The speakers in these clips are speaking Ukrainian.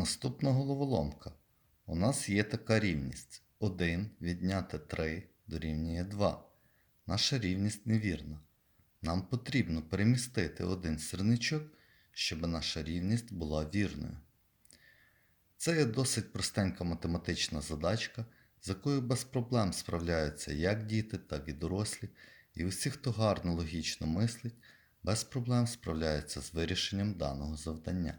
Наступна головоломка. У нас є така рівність. 1 відняти 3 дорівнює 2. Наша рівність невірна. Нам потрібно перемістити один сірничок, щоб наша рівність була вірною. Це є досить простенька математична задачка, з якою без проблем справляються як діти, так і дорослі, і усі, хто гарно логічно мислить, без проблем справляються з вирішенням даного завдання.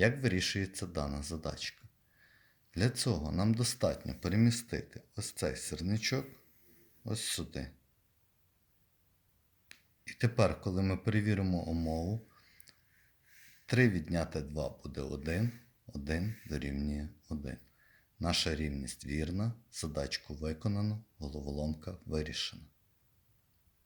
Як вирішується дана задачка? Для цього нам достатньо перемістити ось цей сірничок ось сюди. І тепер, коли ми перевіримо умову, 3 відняти 2 буде 1, 1 дорівнює 1. Наша рівність вірна, задачку виконано, головоломка вирішена.